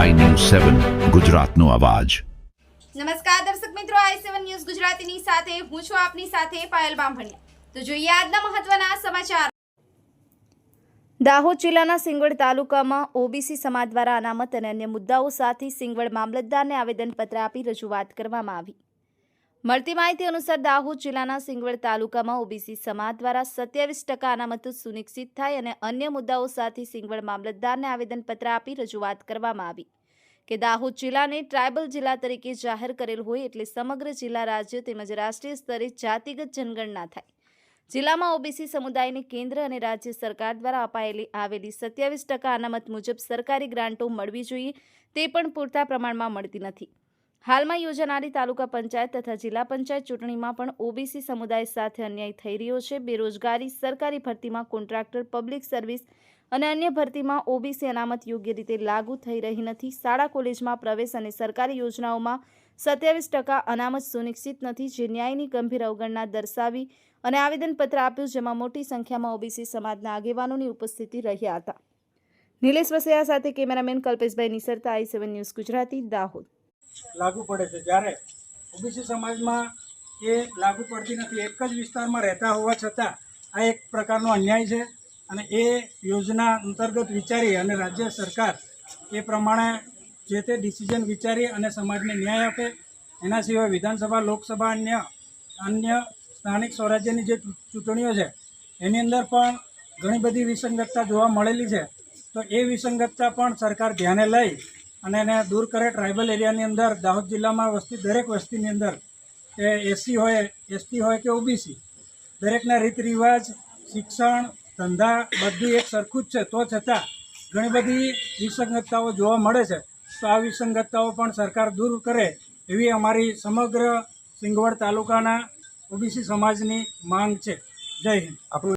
સેવન ગુજરાતનો અવાજ. નમસ્કાર દર્શક મિત્રો આઈ સેવન ન્યૂઝ ગુજરાતીની સાથે હું છું આપની સાથે પાયલ બામભણિયા. તો જોઈએ આજના મહત્વના સમાચાર. દાહોદ જિલ્લાના સિંગવડ તાલુકામાં ઓબીસી સમાજ દ્વારા અનામત અને અન્ય મુદ્દાઓ સાથે સિંગવડ મામલતદારને આવેદનપત્ર આપી રજૂઆત કરવામાં આવી. મળતી માહિતી અનુસાર દાહોદ જિલ્લાના સિંગવડ તાલુકામાં ઓબીસી સમાજ દ્વારા સત્યાવીસ ટકા અનામત સુનિશ્ચિત થાય અને અન્ય મુદ્દાઓ સાથે સિંગવડ મામલતદારને આવેદનપત્ર આપી રજૂઆત કરવામાં આવી. કે દાહોદ જિલ્લાને ટ્રાયબલ જિલ્લા તરીકે જાહેર કરેલ હોય એટલે સમગ્ર જિલ્લા રાજ્ય તેમજ રાષ્ટ્રીય સ્તરે જાતિગત જનગણના થાય. જિલ્લામાં ઓબીસી સમુદાયને કેન્દ્ર અને રાજ્ય સરકાર દ્વારા અપાયેલી આવેલી સત્યાવીસ ટકા અનામત મુજબ સરકારી ગ્રાન્ટો મળવી જોઈએ તે પણ પૂરતા પ્રમાણમાં મળતી નથી. હાલમાં યોજાનારી તાલુકા પંચાયત તથા જિલ્લા પંચાયત ચૂંટણીમાં પણ ઓબીસી સમુદાય સાથે અન્યાય થઈ રહ્યો છે. બેરોજગારી, સરકારી ભરતીમાં કોન્ટ્રાક્ટર, પબ્લિક સર્વિસ અને અન્ય ભરતીમાં ઓબીસી અનામત યોગ્ય રીતે લાગુ થઈ રહી નથી. શાળા, કોલેજમાં પ્રવેશ અને સરકારી યોજનાઓમાં સત્યાવીસ ટકા અનામત સુનિશ્ચિત નથી. જે ન્યાયની ગંભીર અવગણના દર્શાવી અને આવેદનપત્ર આપ્યું, જેમાં મોટી સંખ્યામાં ઓબીસી સમાજના આગેવાનોની ઉપસ્થિતિ રહ્યા હતા. નિલેશ વસૈયા સાથે cameraman Kalpeshbhai Nisarta, I seven news Gujarati, Dahod. લાગુ પડે છે. જ્યારે ઓબીસી સમાજમાં એ લાગુ પડતી નથી, એક જ વિસ્તારમાં રહેતા હોવા છતાં આ એક પ્રકારનો અન્યાય છે અને એ યોજના અંતર્ગત વિચારી અને રાજ્ય સરકાર એ પ્રમાણે જે તે ડિસિઝન વિચારી અને સમાજને ન્યાય આપે. એના સિવાય વિધાનસભા, લોકસભા, અન્ય અન્ય સ્થાનિક સ્વરાજ્યની જે ચૂંટણીઓ છે, એની અંદર પણ ઘણી બધી વિસંગતતા જોવા મળેલી છે. તો એ વિસંગતતા પણ સરકાર ધ્યાને લઈ અને એને દૂર કરે ટ્રાઇબલ એરિયાની અંદર, દાહોદ જિલ્લામાં વસ્તી દરેક વસ્તીની અંદર, એ એસસી હોય એસટી હોય કે ઓબીસી દરેકના રીત રિવાજ, શિક્ષણ, ધંધા, બધું એક સરખું જ છે. તો છતાં ઘણી બધી વિસંગતતાઓ જોવા મળે છે. તો આ વિસંગતતાઓ પણ સરકાર દૂર કરે એવી અમારી સમગ્ર સિંગવડ તાલુકાના ઓબીસી સમાજની માંગ છે. જય હિન્દ. આપણું